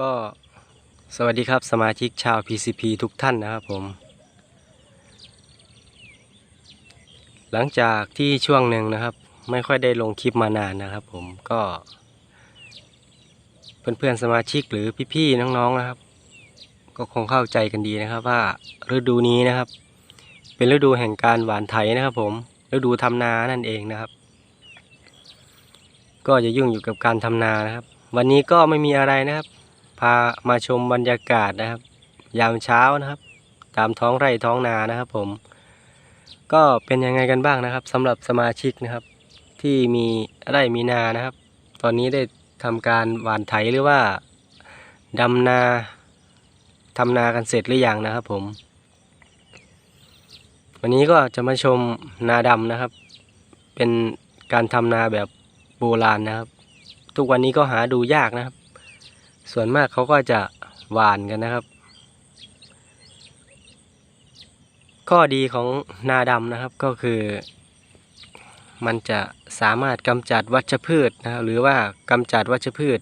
ก็สวัสดีครับสมาชิกชาว PCP ทุกท่านนะครับผม หลังจากที่ช่วงหนึ่งนะครับ ไม่ค่อยได้ลงคลิปมานานนะครับผมก็ เพื่อนๆสมาชิกหรือพี่ๆน้องๆนะครับ ก็คงเข้าใจกันดีนะครับว่าฤดูนี้นะครับ เป็นฤดูแห่งการหวานไถนะครับผมฤดูทำนานั่นเองนะครับ ก็จะยุ่งอยู่กับการทำนานะครับ วันนี้ก็ไม่มีอะไรนะครับามาชมบรรยากาศนะครับ ยามเช้านะครับ ตามท้องไร่ท้องนานะครับ ผม ก็เป็นยังไงกันบ้างนะครับสำหรับสมาชิกนะครับ ที่มีไร่มีนานะครับ ตอนนี้ได้ทำการหว่านไถหรือว่าดำนาทำนากันเสร็จหรือยังนะครับ ผม วันนี้ก็จะมาชมนาดำนะครับ เป็นการทำนาแบบโบราณนะครับ ทุกวันนี้ก็หาดูยากนะครับ ส่วนมากเขาก็จะหวานกันนะครับ ข้อดีของนาดำนะครับก็คือ มันจะสามารถกำจัดวัชพืชนะครับหรือว่ากำจัดวัชพืช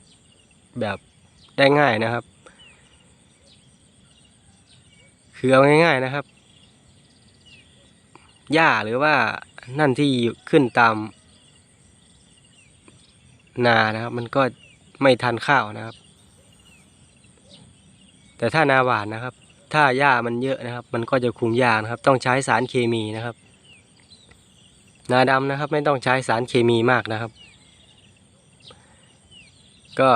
แบบได้ง่ายนะครับ คือเอาง่าย ๆนะครับหญ้าหรือว่านั่นที่ขึ้นตาม นานะครับ มันก็ไม่ทันข้าวนะครับ แต่ถ้านาหวานนะครับ ถ้าหญ้ามันเยอะนะครับ มันก็จะคุมยากนะครับ ต้องใช้สารเคมีนะครับ นาดำนะครับ ไม่ต้องใช้สารเคมีมากนะครับ ก็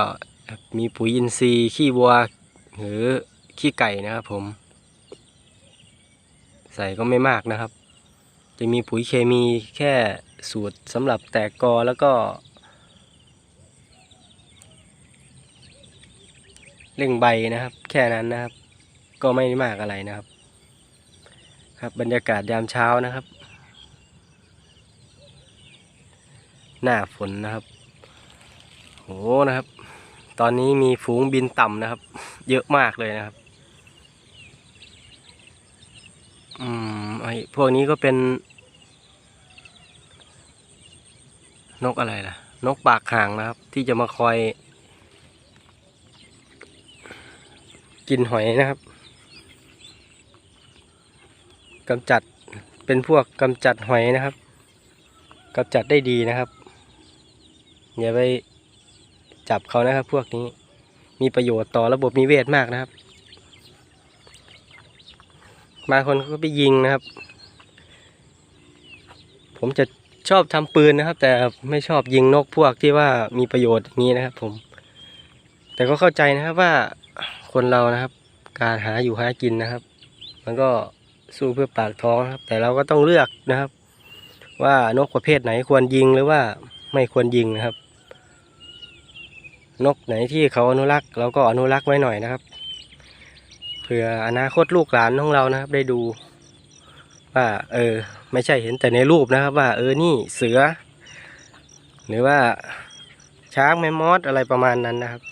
มีปุ๋ยอินทรีย์ขี้วัวหรือขี้ไก่นะครับผม ใส่ก็ไม่มากนะครับ จะมีปุ๋ยเคมีแค่สูตรสำหรับแตกกอแล้วก็ เร่งใบนะครับ แค่นั้นนะครับ ก็ไม่มากอะไรนะครับ ครับบรรยากาศยามเช้านะครับ หน้าฝนนะครับโหนะครับ ตอนนี้มีฝูงบินต่ำนะครับ เยอะมากเลยนะครับ อืมไอพวกนี้ก็เป็น นกอะไรล่ะ นกปากห่างนะครับ ที่จะมาคอย กินหอยนะครับกำจัดเป็นพวกกำจัดหอยนะครับกำจัดได้ดีนะครับอย่าไปจับเขานะครับ พวกนี้มีประโยชน์ต่อระบบนิเวศมากนะครับบางคนก็ไปยิงนะครับ ผมจะชอบทำปืนนะครับ แต่ไม่ชอบยิงนกพวกที่ว่ามีประโยชน์อย่างนี้นะครับ ผม แต่ก็เข้าใจนะครับว่า คนเรานะครับ การหาอยู่หากินนะครับ มันก็สู้เพื่อปากท้องครับ แต่เราก็ต้องเลือกนะครับ ว่านกประเภทไหนควรยิงหรือว่าไม่ควรยิงนะครับ นกไหนที่เขาอนุรักษ์เราก็อนุรักษ์ไว้หน่อยนะครับเผื่ออนาคตลูกหลานของเรานะครับ ได้ดูว่าเออ ไม่ใช่เห็นแต่ในรูปนะครับ ว่า เออนี่เสือ หรือว่าช้างแมมมอสอะไรประมาณนั้นนะครับ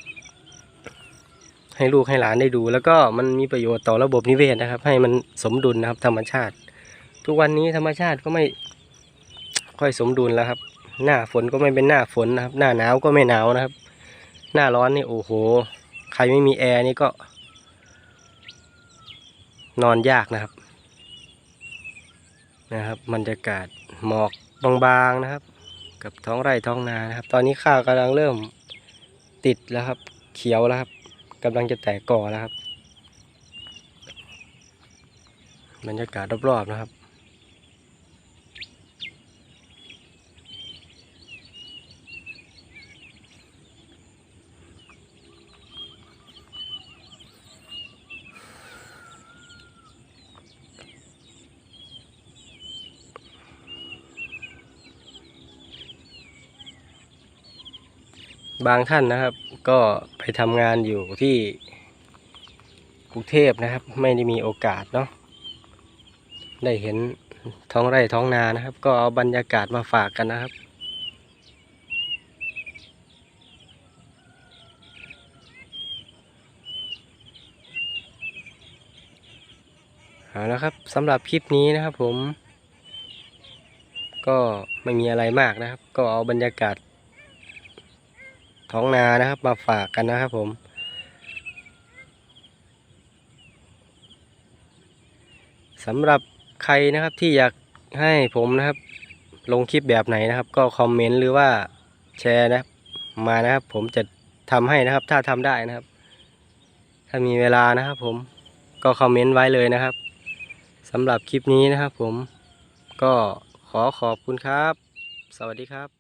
ให้ลูกให้หลานได้ดู แล้วก็มันมีประโยชน์ต่อระบบนิเวศนะครับ ให้มันสมดุลนะครับ ธรรมชาติ ทุกวันนี้ธรรมชาติก็ไม่ค่อยสมดุลแล้วครับ หน้าฝนก็ไม่เป็นหน้าฝนนะครับ หน้าหนาวก็ไม่หนาวนะครับ หน้าร้อนนี่โอ้โห ใครไม่มีแอร์นี่ก็ นอนยากนะครับ นะครับบรรยากาศหมอกบางๆนะครับ กับท้องไร่ท้องนานะครับ ตอนนี้ข้าวกำลังเริ่มติดแล้วครับ เขียวแล้วครับ กำลังจะแตกก่อแล้วครับบรรยากาศรอบๆนะครับ บางท่านนะครับ ก็ไปทำงานอยู่ที่กรุงเทพนะครับ ไม่ได้มีโอกาสเนาะได้เห็นท้องไร่ท้องนานะครับ ก็เอาบรรยากาศมาฝากกันนะครับ เอาละครับสำหรับคลิปนี้นะครับผม ก็ไม่มีอะไรมากนะครับ ก็เอาบรรยากาศ ท้องนานะครับ มาฝากกันนะครับผมสำหรับใครนะครับที่อยากให้ผมนะครับ ลงคลิปแบบไหนนะครับ ก็คอมเมนต์หรือว่าแชร์นะมานะครับ ผมจะทำให้นะครับ ถ้าทำได้นะครับ ถ้ามีเวลานะครับ ผมก็คอมเมนต์ไว้เลยนะครับสำหรับคลิปนี้นะครับ ผมก็ขอขอบคุณครับ สวัสดีครับ